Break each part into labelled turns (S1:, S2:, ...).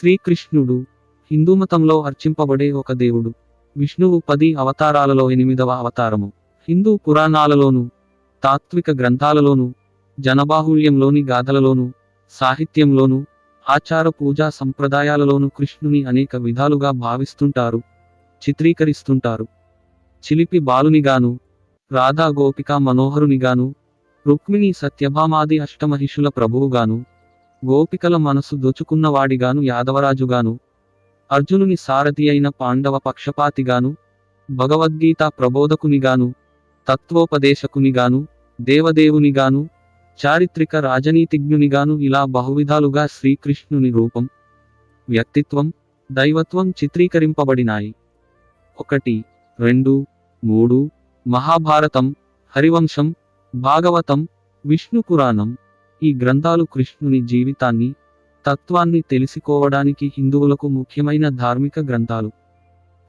S1: శ్రీకృష్ణుడు హిందూమతంలో అర్చింపబడే ఒక దేవుడు. విష్ణువు పది అవతారాలలో ఎనిమిదవ అవతారము. హిందూ పురాణాలలోను తాత్విక గ్రంథాలలోను జనబాహుళ్యంలోని గాథలలోను సాహిత్యంలోను ఆచార పూజా సంప్రదాయాలలోను కృష్ణుని అనేక విధాలుగా భావిస్తుంటారు చిత్రీకరిస్తుంటారు. చిలిపి బాలునిగాను రాధా గోపిక మనోహరునిగాను రుక్మిణి సత్యభామాది అష్టమహిషుల ప్రభువుగాను గోపికల మనసు దోచుకున్నవాడిగాను యాదవరాజుగాను అర్జునుని సారథి అయిన పాండవ పక్షపాతిగాను భగవద్గీత ప్రబోధకునిగాను తత్వోపదేశకునిగాను దేవదేవునిగాను చారిత్రక రాజనీతిజ్ఞునిగాను ఇలా బహువిధాలుగా శ్రీకృష్ణుని రూపం వ్యక్తిత్వం దైవత్వం చిత్రీకరింపబడినాయి. ఒకటి రెండు మూడు మహాభారతం హరివంశం భాగవతం విష్ణు పురాణం ఈ గ్రంథాలు కృష్ణుని జీవితాన్ని తత్వాన్ని తెలుసుకోవడానికి హిందువులకు ముఖ్యమైన ధార్మిక గ్రంథాలు.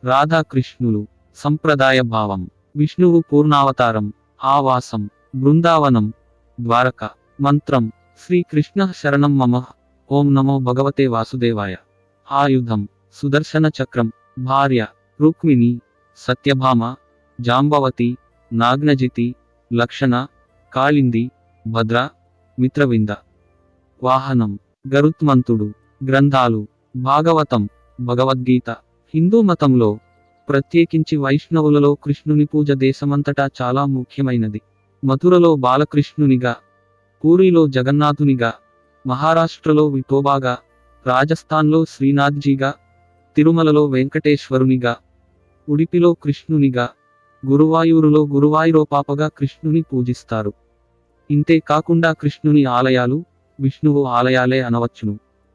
S1: రాధాకృష్ణులు సంప్రదాయ భావం విష్ణువు పూర్ణావతారం ఆవాసం బృందావనం ద్వారక మంత్రం శ్రీకృష్ణ శరణం మమ ఓం నమో భగవతే వాసుదేవాయ. ఆయుధం సుదర్శన చక్రం భార్య రుక్మిణి సత్యభామ జాంబవతి నాగ్నజితి లక్షణ కాళింది భద్ర మిత్రవింద. వాహనం. గరుత్మంతుడు. గ్రంథాలు. భాగవతం. భగవద్గీత. హిందూ మతంలో ప్రత్యేకించి వైష్ణవులలో కృష్ణుని పూజ దేశమంతటా చాలా ముఖ్యమైనది. మథురలో బాలకృష్ణునిగా పూరిలో జగన్నాథునిగా మహారాష్ట్రలో విఠోబాగా రాజస్థాన్లో శ్రీనాథ్జీగా తిరుమలలో వెంకటేశ్వరునిగా ఉడిపిలో కృష్ణునిగా గురువాయూరులో గురువాయూరోపాపగా కృష్ణుని పూజిస్తారు. ఇంతే కాకుండా కృష్ణుని ఆలయాలు విష్ణువు ఆలయాలే అనవచ్చును.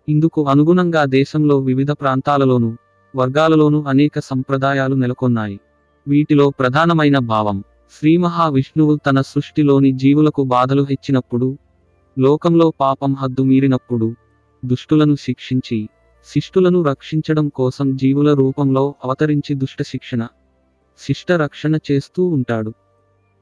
S1: ఇందుకు అనుగుణంగా దేశంలో వివిధ ప్రాంతాలలోనూ వర్గాలలోనూ అనేక సంప్రదాయాలు నెలకొన్నాయి. వీటిలో ప్రధానమైన భావం శ్రీ మహావిష్ణువు తన సృష్టిలోని జీవులకు బాధలు హెచ్చినప్పుడు లోకంలో పాపం హద్దు మీరినప్పుడు దుష్టులను శిక్షించి శిష్టులను రక్షించడం కోసం జీవుల రూపంలో అవతరించి దుష్ట శిక్షణ శిష్ట రక్షణ చేస్తూ ఉంటాడు.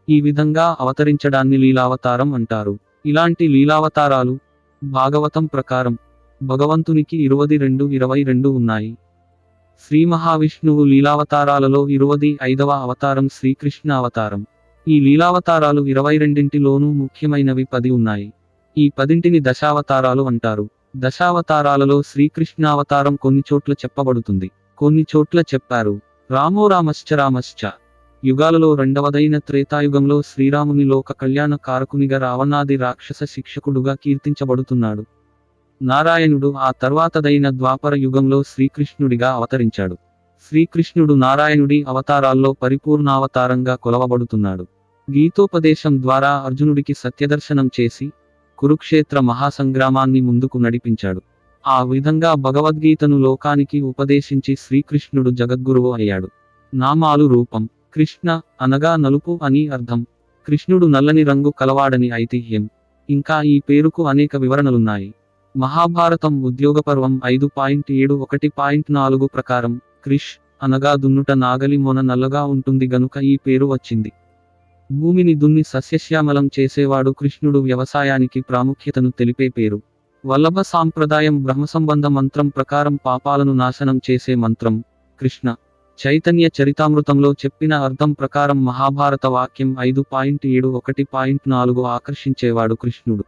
S1: ఈ విధంగా అవతరించడాన్ని లీలావతారం అంటారు. ఇలాంటి లీలావతారాలు భాగవతం ప్రకారం భగవంతునికి ఇరువది రెండు ఇరవై రెండు ఉన్నాయి. శ్రీ మహావిష్ణువు లీలావతారాలలో ఇరువది ఐదవ అవతారం శ్రీకృష్ణ అవతారం. ఈ లీలావతారాలు ఇరవై రెండింటిలోనూ ముఖ్యమైనవి పది ఉన్నాయి. ఈ పదింటిని దశావతారాలు అంటారు. దశావతారాలలో శ్రీకృష్ణావతారం కొన్ని చోట్ల చెప్పబడుతుంది. కొన్ని చోట్ల చెప్పారు. రామో రామశ్చ రామశ్చ. యుగాలలో రెండవదైన త్రేతాయుగంలో శ్రీరాముని లోక కళ్యాణ కారకునిగా రావణాది రాక్షస శిక్షకుడుగా కీర్తించబడుతున్నాడు. నారాయణుడు ఆ తర్వాతదైన ద్వాపర యుగంలో శ్రీకృష్ణుడిగా అవతరించాడు. శ్రీకృష్ణుడు నారాయణుడి అవతారాల్లో పరిపూర్ణావతారంగా కొలవబడుతున్నాడు. గీతోపదేశం ద్వారా అర్జునుడికి సత్యదర్శనం చేసి కురుక్షేత్ర మహాసంగ్రామాన్ని ముందుకు నడిపించాడు. ఆ విధంగా భగవద్గీతను లోకానికి ఉపదేశించి శ్రీకృష్ణుడు జగద్గురువు అయ్యాడు. నామాలు రూపం. కృష్ణ అనగా నలుపు అని అర్థం. కృష్ణుడు నల్లని రంగు కలవాడని ఐతిహ్యం. ఇంకా ఈ పేరుకు అనేక వివరణలున్నాయి. మహాభారతం ఉద్యోగపర్వం ఐదు పాయింట్ ఏడు ఒకటి పాయింట్ నాలుగు ప్రకారం క్రిష్ అనగా దున్నుట నాగలి మొన నల్లగా ఉంటుంది గనుక ఈ పేరు వచ్చింది. భూమిని దున్ని సస్యశ్యామలం చేసేవాడు కృష్ణుడు వ్యవసాయానికి ప్రాముఖ్యతను తెలిపే పేరు. వల్లభ సాంప్రదాయం బ్రహ్మసంబంధ మంత్రం ప్రకారం పాపాలను నాశనం చేసే మంత్రం కృష్ణ. చైతన్య చరితామృతంలో చెప్పిన అర్థం ప్రకారం మహాభారత వాక్యం ఐదు పాయింట్ ఏడు ఒకటి పాయింట్ నాలుగు ఆకర్షించేవాడు కృష్ణుడు.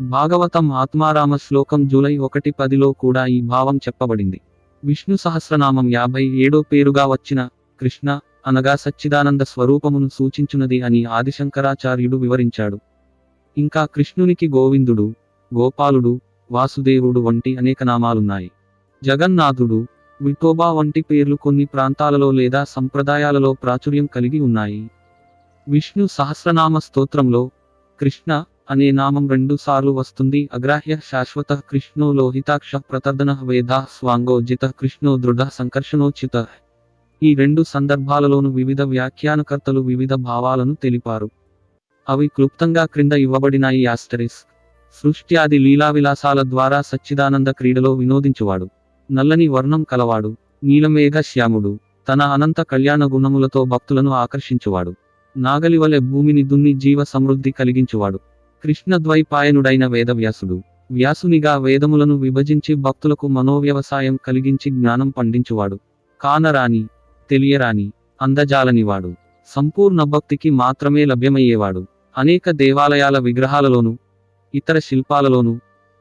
S1: భాగవతం ఆత్మారామ శ్లోకం జూలై ఒకటి పదిలో కూడా ఈ భావం చెప్పబడింది. విష్ణు సహస్రనామం యాభై ఏడో పేరుగా వచ్చిన కృష్ణ అనగా సచ్చిదానంద స్వరూపమును సూచించునది అని ఆదిశంకరాచార్యుడు వివరించాడు. ఇంకా కృష్ణునికి గోవిందుడు గోపాలుడు వాసుదేవుడు వంటి అనేక నామాలున్నాయి. జగన్నాథుడు విఠోబా వంటి పేర్లు కొన్ని ప్రాంతాలలో లేదా సంప్రదాయాలలో ప్రాచుర్యం కలిగి ఉన్నాయి. విష్ణు సహస్రనామ స్తోత్రంలో కృష్ణ అనే నామం రెండు సార్లు వస్తుంది. అగ్రాహ్య శాశ్వత కృష్ణో లోహితాక్ష ప్రతర్దన వేద స్వాంగో జిత కృష్ణో దృఢ సంకర్షణోచిత ఈ రెండు సందర్భాలలోనూ వివిధ వ్యాఖ్యానకర్తలు వివిధ భావాలను తెలిపారు. అవి క్లుప్తంగా క్రింద ఇవ్వబడినాయి. యాస్టరిస్ సృష్ట్యాది లీలావిలాసాల ద్వారా సచ్చిదానంద క్రీడలో వినోదించువాడు. నల్లని వర్ణం కలవాడు నీలమేఘ శ్యాముడు తన అనంత కళ్యాణ గుణములతో భక్తులను ఆకర్షించువాడు. నాగలివలె భూమిని దున్ని జీవ సమృద్ధి కలిగించువాడు. కృష్ణద్వైపాయనుడైన వేదవ్యాసుడు వ్యాసునిగా వేదములను విభజించి భక్తులకు మనోవ్యవసాయం కలిగించి జ్ఞానం పండించువాడు. కానరాని తెలియరాని అందజాలనివాడు. సంపూర్ణ భక్తికి మాత్రమే లభ్యమయ్యేవాడు. అనేక దేవాలయాల విగ్రహాలలోను ఇతర శిల్పాలలోను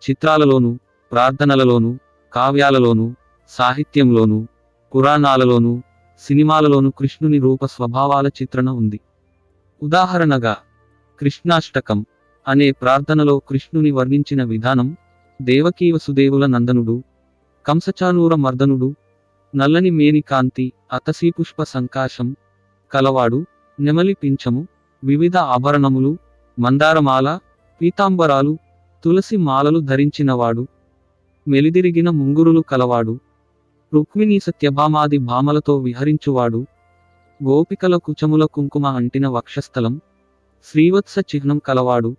S1: చిత్రాలలోను ప్రార్థనలలోను కావ్యాలలోను సాహిత్యంలోను పురాణాలలోను సినిమాలలోను కృష్ణుని రూప స్వభావాల చిత్రణ ఉంది. ఉదాహరణగా కృష్ణాష్టకం అనే ప్రార్థనలో కృష్ణుని వర్ణించిన విధానం దేవకీ వసుదేవుల నందనుడు కంసచానూర మర్దనుడు నల్లని మేని కాంతి అతసీపుష్ప సంకాశం కలవాడు నెమలి పింఛము వివిధ ఆభరణములు మందారమాల పీతాంబరాలు తులసి మాలలు ధరించినవాడు. మెలిదిరిగిన ముంగురులు కలవాడు. రుక్మిణీ సత్యభామాది భామలతో విహరించువాడు. గోపికల కుచముల కుంకుమ అంటిన వక్షస్థలం. శ్రీవత్స చిహ్నం కలవాడు.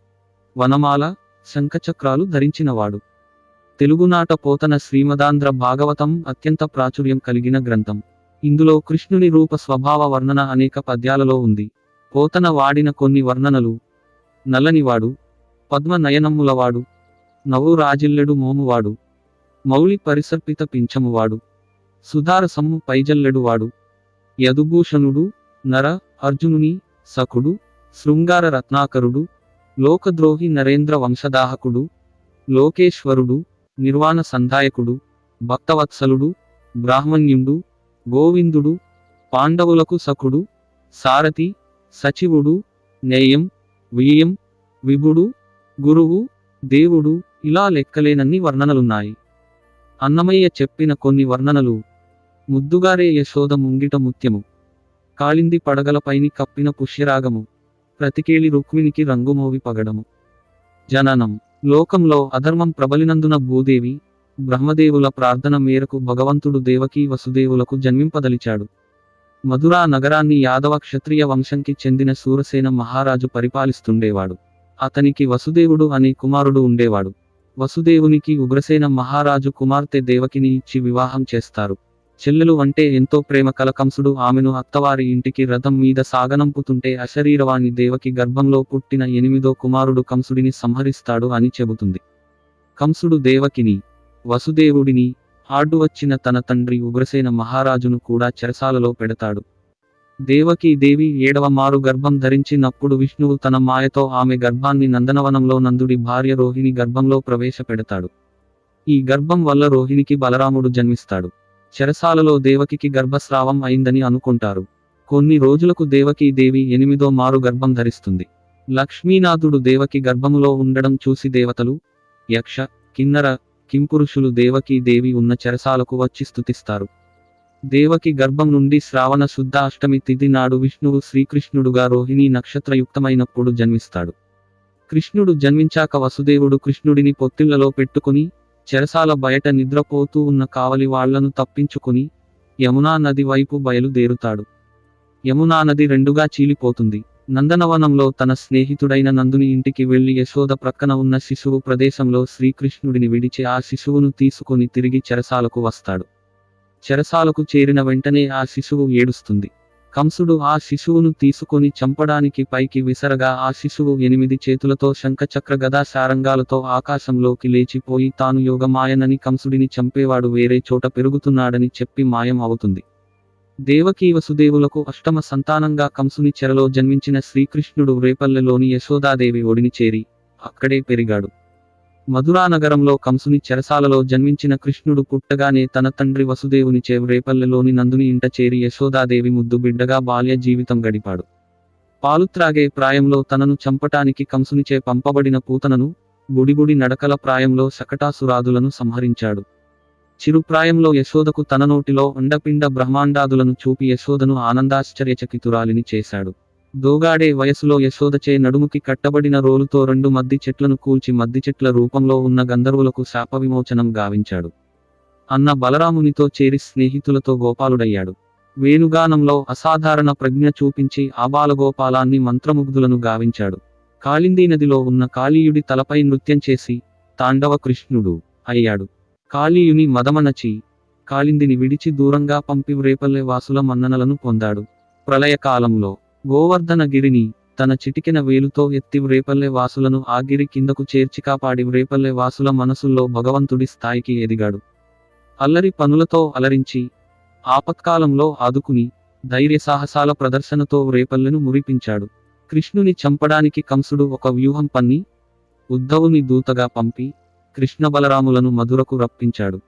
S1: వనమాల శంఖచక్రాలు ధరించినవాడు. తెలుగునాట పోతన శ్రీమదాంధ్ర భాగవతం అత్యంత ప్రాచుర్యం కలిగిన గ్రంథం. ఇందులో కృష్ణుని రూప స్వభావ వర్ణన అనేక పద్యాలలో ఉంది. పోతన వాడిన కొన్ని వర్ణనలు. నల్లనివాడు పద్మ నయనమ్ములవాడు నవ్వు రాజిల్లెడు మోమువాడు. మౌలి పరిసర్పిత పింఛమువాడు. సుధారసము పైజల్లెడువాడు. యదుభూషణుడు నర అర్జునుని సకుడు శృంగార రత్నాకరుడు లోకద్రోహి నరేంద్ర వంశదాహకుడు లోకేశ్వరుడు నిర్వాణ సంధాయకుడు భక్తవత్సలుడు బ్రాహ్మణ్యుడు గోవిందుడు పాండవులకు సకుడు సారథి సచివుడు నేయం వీయం విభుడు గురువు దేవుడు ఇలా లెక్కలేనన్ని వర్ణనలున్నాయి. అన్నమయ్య చెప్పిన కొన్ని వర్ణనలు. ముద్దుగారే యశోద ముంగిట ముత్యము. కాళింది పడగలపైని కప్పిన పుష్యరాగము. ప్రతికేళి రుక్మిణికి రంగుమోవి పగడము. జననం. లోకంలో అధర్మం ప్రబలినందున భూదేవి బ్రహ్మదేవుల ప్రార్థన మేరకు భగవంతుడు దేవకీ వసుదేవులకు జన్మింపదలిచాడు. మధురా నగరాన్ని యాదవ క్షత్రియ వంశంకి చెందిన సూరసేన మహారాజు పరిపాలిస్తుండేవాడు. అతనికి వసుదేవుడు అనే కుమారుడు ఉండేవాడు. వసుదేవునికి ఉగ్రసేన మహారాజు కుమార్తె దేవకిని ఇచ్చి వివాహం చేస్తారు. చెల్లెలు అంటే ఎంతో ప్రేమ కల కంసుడు ఆమెను అత్తవారి ఇంటికి రథం మీద సాగనంపుతుంటే అశరీరవాణి దేవకి గర్భంలో పుట్టిన ఎనిమిదో కుమారుడు కంసుడిని సంహరిస్తాడు అని చెబుతుంది. కంసుడు దేవకిని వసుదేవుడిని ఆడ్డు వచ్చిన తన తండ్రి ఉగ్రసేన మహారాజును కూడా చెరసాలలో పెడతాడు. దేవకీ దేవి ఏడవ మారు గర్భం ధరించినప్పుడు విష్ణువు తన మాయతో ఆమె గర్భాన్ని నందనవనంలో నందుడి భార్య రోహిణి గర్భంలో ప్రవేశపెడతాడు. ఈ గర్భం వల్ల రోహిణికి బలరాముడు జన్మిస్తాడు. చెరసాలలో దేవకికి గర్భస్రావం అయిందని అనుకుంటారు. కొన్ని రోజులకు దేవకీ దేవి ఎనిమిదో మారు గర్భం ధరిస్తుంది. లక్ష్మీనాథుడు దేవకి గర్భములో ఉండడం చూసి దేవతలు యక్ష కిన్నర కింపురుషులు దేవకీ దేవి ఉన్న చెరసాలకు వచ్చి స్తుతిస్తారు. దేవకి గర్భం నుండి శ్రావణ శుద్ధ అష్టమి తిథి నాడు విష్ణువు శ్రీకృష్ణుడుగా రోహిణీ నక్షత్రయుక్తమైనప్పుడు జన్మిస్తాడు. కృష్ణుడు జన్మించాక వసుదేవుడు కృష్ణుడిని పొత్తిళ్ళలో పెట్టుకుని చెరసాల బయట నిద్రపోతూ ఉన్న కావలి వాళ్ళను తప్పించుకుని యమునా నది వైపు బయలుదేరుతాడు. యమునా నది రెండుగా చీలిపోతుంది. నందనవనంలో తన స్నేహితుడైన నందుని ఇంటికి వెళ్ళి యశోద ప్రక్కన ఉన్న శిశువు ప్రదేశంలో శ్రీకృష్ణుడిని విడిచి ఆ శిశువును తీసుకుని తిరిగి చెరసాలకు వస్తాడు. చెరసాలకు చేరిన వెంటనే ఆ శిశువు ఏడుస్తుంది. కంసుడు ఆ శిశువును తీసుకొని చంపడానికి పైకి విసరగా ఆ శిశువు ఎనిమిది చేతులతో శంఖచక్ర గదా శారంగాలతో ఆకాశంలోకి లేచిపోయి తాను యోగమాయనని కంసుడిని చంపేవాడు వేరే చోట పెరుగుతున్నాడని చెప్పి మాయం అవుతుంది. దేవకీ వసుదేవులకు అష్టమ సంతానంగా కంసుని చెరలో జన్మించిన శ్రీకృష్ణుడు రేపల్లెలోని యశోదాదేవి ఒడిని చేరి అక్కడే పెరిగాడు. మధురానగరంలో కంసుని చెరసాలలో జన్మించిన కృష్ణుడు పుట్టగానే తన తండ్రి వసుదేవుని రేపల్లెలోని నందుని ఇంట చేరి యశోదాదేవి ముద్దు బిడ్డగా బాల్య జీవితం గడిపాడు. పాలుత్రాగే ప్రాయంలో తనను చంపటానికి కంసునిచే పంపబడిన పూతనను గుడిగుడి నడకల ప్రాయంలో శకటాసురాదులను సంహరించాడు. చిరుప్రాయంలో యశోదకు తన నోటిలో అండపిండ బ్రహ్మాండాదులను చూపి యశోదను ఆనందాశ్చర్యచకితురాలిని చేశాడు. దోగాడే వయసులో యశోదచే నడుముకి కట్టబడిన రోలుతో రెండు మద్ది చెట్లను కూల్చి మద్ది చెట్ల రూపంలో ఉన్న గంధర్వులకు శాప విమోచనం గావించాడు. అన్న బలరామునితో చేరి స్నేహితులతో గోపాలుడయ్యాడు. వేణుగానంలో అసాధారణ ప్రజ్ఞ చూపించి ఆబాలగోపాలాన్ని మంత్రముగ్ధులను గావించాడు. కాళిందీ నదిలో ఉన్న కాళీయుడి తలపై నృత్యం చేసి తాండవ కృష్ణుడు అయ్యాడు. కాళీయుని మదమనచి కాళిందిని విడిచి దూరంగా పంపి రేపల్లె వాసుల మన్ననలను పొందాడు. ప్రళయకాలంలో గోవర్ధనగిరిని తన చిటికెన వేలుతో ఎత్తి వ్రేపల్లె వాసులను ఆగిరి కిందకు చేర్చి కాపాడి వ్రేపల్లె వాసుల మనసుల్లో భగవంతుడి స్థాయికి ఎదిగాడు. అల్లరి పనులతో అలరించి ఆపత్కాలంలో ఆదుకుని ధైర్య సాహసాల ప్రదర్శనతో వ్రేపల్లెను మురిపించాడు. కృష్ణుని చంపడానికి కంసుడు ఒక వ్యూహం పన్ని ఉద్ధవుని దూతగా పంపి కృష్ణ బలరాములను మధురకు రప్పించాడు.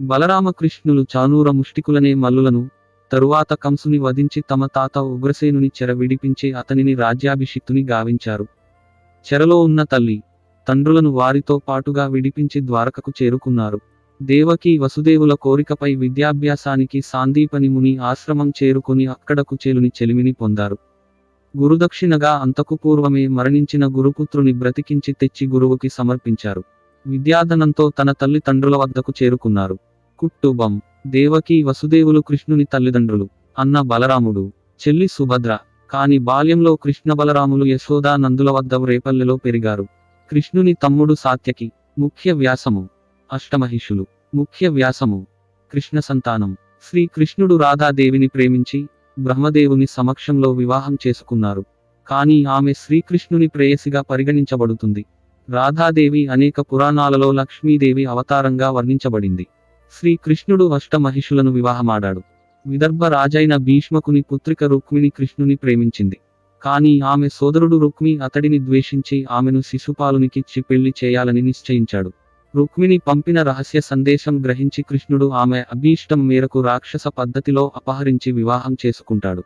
S1: బలరామకృష్ణులు చానూర ముష్టికులనే మల్లులను తరువాత కంసుని వధించి తమ తాత ఉగ్రసేనుని చెర విడిపించి అతనిని రాజ్యాభిషిక్తుని గావించారు. చెరలో ఉన్న తల్లి తండ్రులను వారితో పాటుగా విడిపించి ద్వారకకు చేరుకున్నారు. దేవకి వసుదేవుల కోరికపై విద్యాభ్యాసానికి సాందీపని ముని ఆశ్రమం చేరుకుని అక్కడ కుచేలుని చెలిమిని పొందారు. గురుదక్షిణగా అంతకు పూర్వమే మరణించిన గురుపుత్రుని బ్రతికించి తెచ్చి గురువుకి సమర్పించారు. విద్యాధనంతో తన తల్లిదండ్రుల వద్దకు చేరుకున్నారు. కుట్టుబం దేవకి వసుదేవులు కృష్ణుని తల్లిదండ్రులు. అన్న బలరాముడు చెల్లి సుభద్ర కాని బాల్యంలో కృష్ణ బలరాములు యశోదా నందుల వద్ద రేపల్లెలో పెరిగారు. కృష్ణుని తమ్ముడు సాత్యకి ముఖ్య వ్యాసము. అష్టమహిషులు ముఖ్య వ్యాసము. కృష్ణ సంతానం. శ్రీకృష్ణుడు రాధాదేవిని ప్రేమించి బ్రహ్మదేవుని సమక్షంలో వివాహం చేసుకున్నారు. కానీ ఆమె శ్రీకృష్ణుని ప్రేయసిగా పరిగణించబడుతుంది. రాధాదేవి అనేక పురాణాలలో లక్ష్మీదేవి అవతారంగా వర్ణించబడింది. శ్రీకృష్ణుడు అష్టమహిషులను వివాహమాడాడు. విదర్భ రాజైన భీష్మకుని పుత్రిక రుక్మిణి కృష్ణుని ప్రేమించింది. కానీ ఆమె సోదరుడు రుక్మి అతడిని ద్వేషించి ఆమెను శిశుపాలునికిచ్చి పెళ్ళి చేయాలని నిశ్చయించాడు. రుక్మిణి పంపిన రహస్య సందేశం గ్రహించి కృష్ణుడు ఆమె అభీష్టం మేరకు రాక్షస పద్ధతిలో అపహరించి వివాహం చేసుకుంటాడు.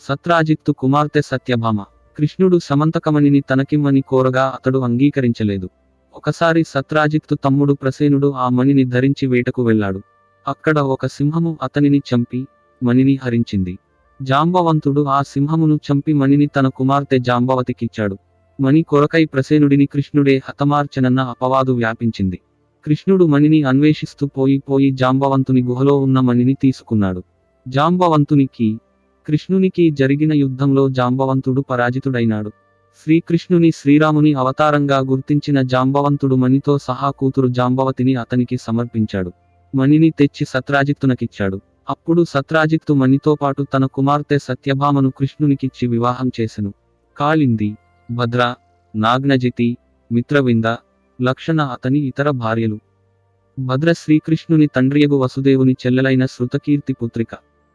S1: సత్రాజిత్తు కుమార్తె సత్యభామ. కృష్ణుడు సమంతకమణిని తనకిమ్మని కోరగా అతడు అంగీకరించలేదు. ఒకసారి సత్రాజిత్తు తమ్ముడు ప్రసేనుడు ఆ మణిని ధరించి వేటకు వెళ్ళాడు. అక్కడ ఒక సింహము అతనిని చంపి మణిని హరించింది. జాంబవంతుడు ఆ సింహమును చంపి మణిని తన కుమార్తె జాంబవతికిచ్చాడు. మణి కొరకై ప్రసేనుడిని కృష్ణుడే హతమార్చనన్న అపవాదు వ్యాపించింది. కృష్ణుడు మణిని అన్వేషిస్తూ పోయి పోయి జాంబవంతుని గుహలో ఉన్న మణిని తీసుకున్నాడు. జాంబవంతునికి కృష్ణునికి జరిగిన యుద్ధంలో జాంబవంతుడు పరాజితుడైనాడు. శ్రీకృష్ణుని శ్రీరాముని అవతారంగా గుర్తించిన జాంబవంతుడు మణితో సహా కూతురు జాంబవతిని అతనికి సమర్పించాడు. మణిని తెచ్చి సత్రాజిత్తునకిచ్చాడు. అప్పుడు సత్రాజిత్తు మణితో పాటు తన కుమార్తె సత్యభామను కృష్ణునికిచ్చి వివాహం చేసెను. కాళింది భద్ర నాగ్నజితి మిత్రవింద లక్షణ అతని ఇతర భార్యలు. భద్ర శ్రీకృష్ణుని తండ్రియగు వసుదేవుని చెల్లెలైన శృతకీర్తి పుత్రిక.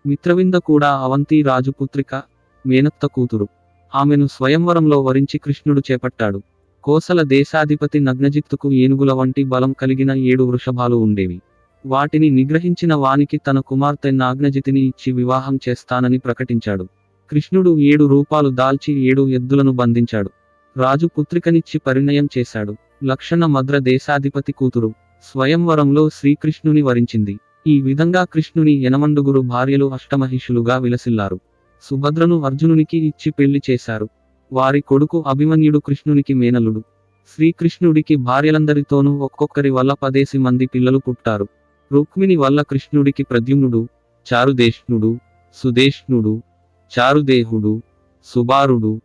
S1: మిత్రవింద కూడా అవంతి రాజు పుత్రిక మేనత్త కూతురు. ఆమెను స్వయంవరంలో వరించి కృష్ణుడు చేపట్టాడు. కోసల దేశాధిపతి నగ్నజిత్తుకు ఏనుగుల వంటి బలం కలిగిన ఏడు వృషభాలు ఉండేవి. వాటిని నిగ్రహించిన వానికి తన కుమార్తె నాగ్నజితిని ఇచ్చి వివాహం చేస్తానని ప్రకటించాడు. కృష్ణుడు ఏడు రూపాలు దాల్చి ఏడు ఎద్దులను బంధించాడు. రాజు పుత్రికనిచ్చి పరిణయం చేశాడు. లక్షణ మద్ర దేశాధిపతి కూతురు. స్వయంవరంలో శ్రీకృష్ణుని వరించింది. ఈ విధంగా కృష్ణుని ఎనమండుగురు భార్యలు అష్టమహిషులుగా విలసిల్లారు. సుభద్రను అర్జునునికి ఇచ్చి పెళ్ళి చేశారు. వారి కొడుకు అభిమన్యుడు కృష్ణునికి మేనలుడు. శ్రీకృష్ణుడికి భార్యలందరితోనూ ఒక్కొక్కరి వల్ల పదేసి మంది పిల్లలు పుట్టారు. రుక్మిణి వల్ల కృష్ణుడికి ప్రద్యుమ్నుడు చారుదేష్ణుడు సుదేష్ణుడు చారుదేహుడు సుబారుడు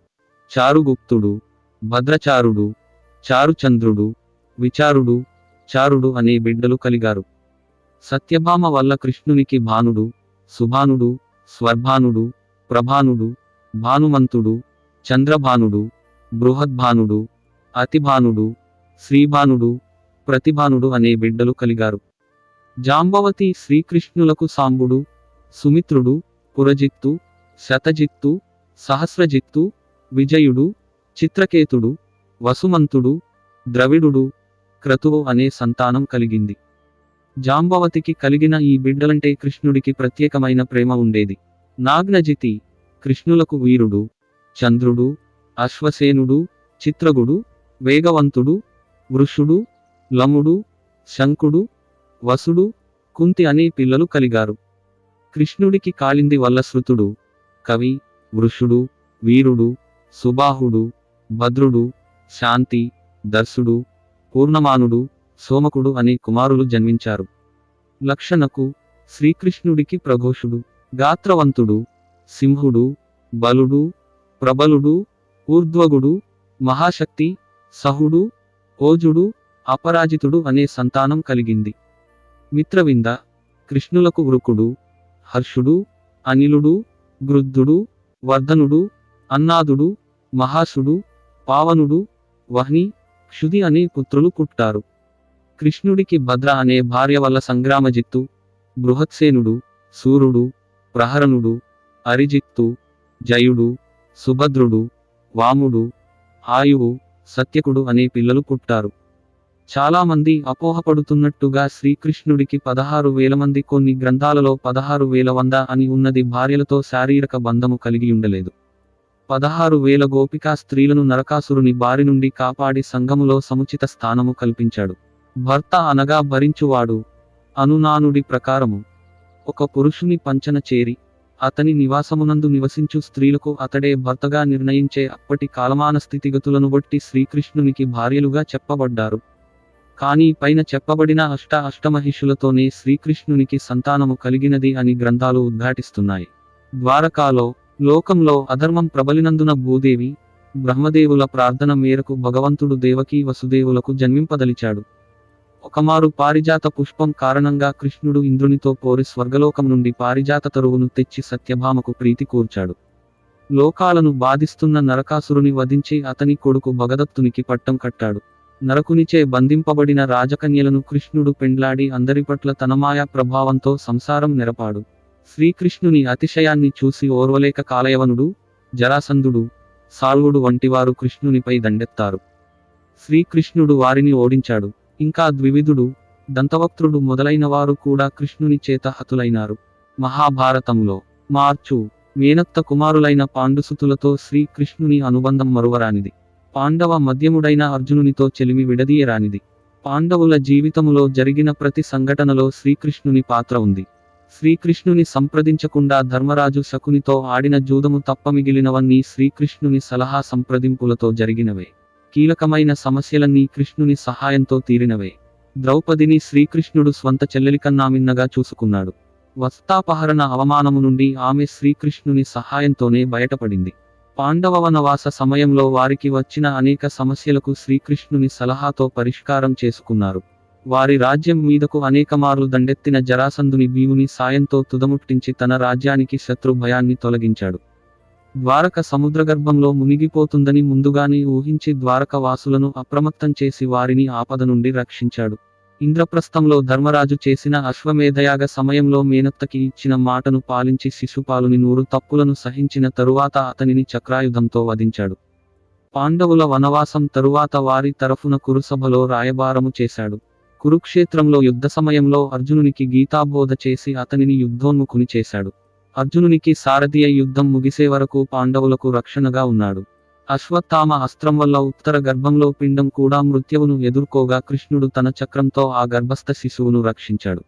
S1: చారుగుప్తుడు భద్రచారుడు చారుచంద్రుడు విచారుడు చారుడు అనే బిడ్డలు కలిగారు. సత్యభామ వల్ల కృష్ణునికి భానుడు సుభానుడు స్వర్భానుడు ప్రభానుడు భానుమంతుడు చంద్రభానుడు బృహద్భానుడు అతిభానుడు శ్రీభానుడు ప్రతిభానుడు అనే బిడ్డలు కలిగారు. జాంబవతి శ్రీకృష్ణులకు సాంబుడు సుమిత్రుడు పురజిత్తు శతజిత్తు సహస్రజిత్తు విజయుడు చిత్రకేతుడు వసుమంతుడు ద్రవిడుడు క్రతువు అనే సంతానం కలిగింది. జాంబవతికి కలిగిన ఈ బిడ్డలంటే కృష్ణుడికి ప్రత్యేకమైన ప్రేమ ఉండేది. నాగ్నజితి కృష్ణులకు వీరుడు చంద్రుడు అశ్వసేనుడు చిత్రగుడు వేగవంతుడు వృషుడు లముడు శంకుడు వసుడు కుంతి అనే పిల్లలు కలిగారు. కృష్ణుడికి కాలింది వల్ల శృతుడు కవి వృషుడు వీరుడు సుబాహుడు భద్రుడు శాంతి దర్శుడు పూర్ణమానుడు సోమకుడు అనే కుమారులు జన్మించారు. లక్షణకు శ్రీకృష్ణుడికి ప్రఘోషుడు. గాత్రవంతుడు సింహుడు బలుడు ప్రబలుడు ఊర్ధ్వగుడు మహాశక్తి సహుడు ఓజుడు అపరాజితుడు అనే సంతానం కలిగింది. మిత్రవింద కృష్ణులకు వృకుడు హర్షుడు అనిలుడు గృద్ధుడు వర్ధనుడు అన్నాదుడు మహాసుడు పావనుడు వహ్ని క్షుది అనే పుత్రులు పుట్టారు. కృష్ణుడికి భద్ర అనే భార్య వల్ల సంగ్రామజిత్తు బృహత్సేనుడు సూర్యుడు ప్రహరణుడు అరిజిత్తు జయుడు సుభద్రుడు వాముడు ఆయువు సత్యకుడు అనే పిల్లలు పుట్టారు. చాలామంది అపోహపడుతున్నట్టుగా శ్రీకృష్ణుడికి పదహారు వేల మంది కొన్ని గ్రంథాలలో పదహారు వేల వంద అని ఉన్నది భార్యలతో శారీరక బంధము కలిగి ఉండలేదు. పదహారు వేల గోపికా స్త్రీలను నరకాసురుని బారి నుండి కాపాడి సంఘములో సముచిత స్థానము కల్పించాడు. భర్త అనగా భరించువాడు. అనునానుడి ప్రకారము. ఒక పురుషుని పంచన చేరి అతని నివాసమునందు నివసించు స్త్రీలకు అతడే భర్తగా నిర్ణయించే అప్పటి కాలమాన స్థితిగతులను బట్టి శ్రీకృష్ణునికి భార్యలుగా చెప్పబడ్డారు. కానీ పైన చెప్పబడిన అష్ట అష్టమహిషులతోనే శ్రీకృష్ణునికి సంతానము కలిగినది అని గ్రంథాలు ఉద్ఘాటిస్తున్నాయి. ద్వారకాలో లోకంలో అధర్మం ప్రబలినందున భూదేవి బ్రహ్మదేవుల ప్రార్థన మేరకు భగవంతుడు దేవకీ వసుదేవులకు జన్మింపదలిచాడు. ఒకమారు పారిజాత పుష్పం కారణంగా కృష్ణుడు ఇంద్రునితో పోరి స్వర్గలోకం నుండి పారిజాత తరువును తెచ్చి సత్యభామకు ప్రీతి కూర్చాడు. లోకాలను బాధిస్తున్న నరకాసురుని వధించి అతని కొడుకు భగదత్తునికి పట్టం కట్టాడు. నరకునిచే బంధింపబడిన రాజకన్యలను కృష్ణుడు పెండ్లాడి అందరి పట్ల తనమాయా ప్రభావంతో సంసారం నెరపాడు. శ్రీకృష్ణుని అతిశయాన్ని చూసి ఓర్వలేక కాలయవనుడు జరాసంధుడు సాల్వుడు వంటివారు కృష్ణునిపై దండెత్తారు. శ్రీకృష్ణుడు వారిని ఓడించాడు. ఇంకా ద్వివిధుడు దంతవక్త్రుడు మొదలైన వారు కూడా కృష్ణుని చేత హతులైనారు. మహాభారతంలో మార్చు మేనత్త కుమారులైన పాండుసుతులతో శ్రీకృష్ణుని అనుబంధం మరువరానిది. పాండవ మధ్యముడైన అర్జునునితో చెలిమి విడదీయరానిది. పాండవుల జీవితములో జరిగిన ప్రతి సంఘటనలో శ్రీకృష్ణుని పాత్ర ఉంది. శ్రీకృష్ణుని సంప్రదించకుండా ధర్మరాజు శకునితో ఆడిన జూదము తప్ప మిగిలినవన్నీ శ్రీకృష్ణుని సలహా సంప్రదింపులతో జరిగినవే. కీలకమైన సమస్యలన్నీ కృష్ణుని సహాయంతో తీరినవే. ద్రౌపదిని శ్రీకృష్ణుడు స్వంత చెల్లెలికన్నా మిన్నగా చూసుకున్నాడు. వస్తాపహరణ అవమానము నుండి ఆమె శ్రీకృష్ణుని సహాయంతోనే బయటపడింది. పాండవ వనవాస సమయంలో వారికి వచ్చిన అనేక సమస్యలకు శ్రీకృష్ణుని సలహాతో పరిష్కారం చేసుకున్నారు. వారి రాజ్యం మీదకు అనేకమార్లు దండెత్తిన జరాసంధుని భీముని సాయంతో తుదముట్టించి తన రాజ్యానికి శత్రు భయాన్ని తొలగించాడు. ద్వారక సముద్రగర్భంలో మునిగిపోతుందని ముందుగానే ఊహించి ద్వారక వాసులను అప్రమత్తం చేసి వారిని ఆపద నుండి రక్షించాడు. ఇంద్రప్రస్థంలో ధర్మరాజు చేసిన అశ్వమేధయాగ సమయంలో మేనత్తకి ఇచ్చిన మాటను పాలించి శిశుపాలుని నూరు తప్పులను సహించిన తరువాత అతనిని చక్రాయుధంతో వధించాడు. పాండవుల వనవాసం తరువాత వారి తరఫున కురుసభలో రాయబారము చేశాడు. కురుక్షేత్రంలో యుద్ధ సమయంలో అర్జునునికి గీతాబోధ చేసి అతనిని యుద్ధోన్ముఖుని చేశాడు. అర్జునునికి సారథియ యుద్ధం ముగిసే వరకు పాండవులకు రక్షణగా ఉన్నాడు. అశ్వత్థామ అస్త్రం వల్ల ఉత్తర గర్భంలో పిండం కూడా మృత్యువును ఎదుర్కోగా కృష్ణుడు తన చక్రంతో ఆ గర్భస్థ శిశువును రక్షించాడు.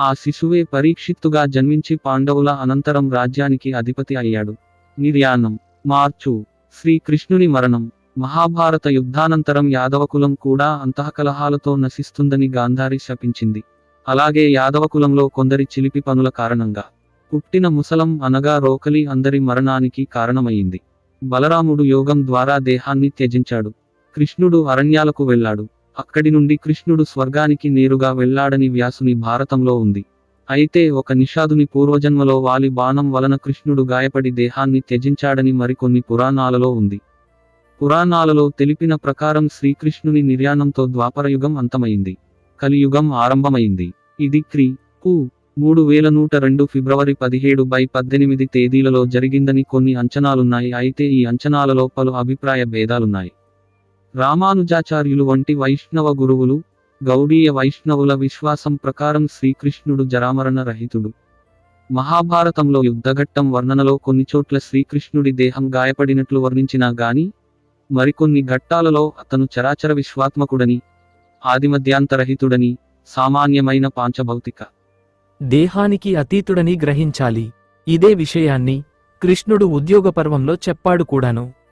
S1: ఆ శిశువే పరీక్షిత్తుగా జన్మించి పాండవుల అనంతరం రాజ్యానికి అధిపతి అయ్యాడు. నిర్యాణం. మార్చు. శ్రీకృష్ణుని మరణం. మహాభారత యుద్ధానంతరం యాదవకులం కూడా అంతఃకలహాలతో నశిస్తుందని గాంధారి శపించింది. అలాగే యాదవకులంలో కొందరి చిలిపి పనుల కారణంగా. పుట్టిన ముసలం అనగా రోకలి అందరి మరణానికి కారణమయ్యింది బలరాముడు యోగం ద్వారా దేహాన్ని త్యజించాడు. కృష్ణుడు అరణ్యాలకు వెళ్ళాడు. అక్కడి నుండి కృష్ణుడు స్వర్గానికి నేరుగా వెళ్ళాడని వ్యాసుని భారతంలో ఉంది. అయితే ఒక నిషాదుని పూర్వజన్మలో వాలి బాణం వలన కృష్ణుడు గాయపడి దేహాన్ని త్యజించాడని మరికొన్ని పురాణాలలో ఉంది. పురాణాలలో తెలిపిన ప్రకారం శ్రీకృష్ణుని నిర్యాణంతో ద్వాపరయుగం అంతమైంది. కలియుగం ఆరంభమైంది. ఇది క్రీ పూ మూడు వేల నూట రెండు ఫిబ్రవరి పదిహేడు బై పద్దెనిమిది తేదీలలో జరిగిందని కొన్ని అంచనాలున్నాయి. అయితే ఈ అంచనాలలో పలు అభిప్రాయ భేదాలున్నాయి. రామానుజాచార్యులు వంటి వైష్ణవ గురువులు గౌడీయ వైష్ణవుల విశ్వాసం ప్రకారం శ్రీకృష్ణుడు జరామరణ రహితుడు. మహాభారతంలో యుద్ధఘట్టం వర్ణనలో కొన్ని చోట్ల శ్రీకృష్ణుడి దేహం గాయపడినట్లు వర్ణించినా గాని మరికొన్ని ఘట్టాలలో అతను చరాచర విశ్వాత్మకుడని ఆదిమధ్యాంతరహితుడని సామాన్యమైన పాంచభౌతిక
S2: దేహానికి అతీతుడని గ్రహించాలి. ఇదే విషయాన్ని కృష్ణుడు ఉద్యోగ పర్వంలో చెప్పాడు కూడాను.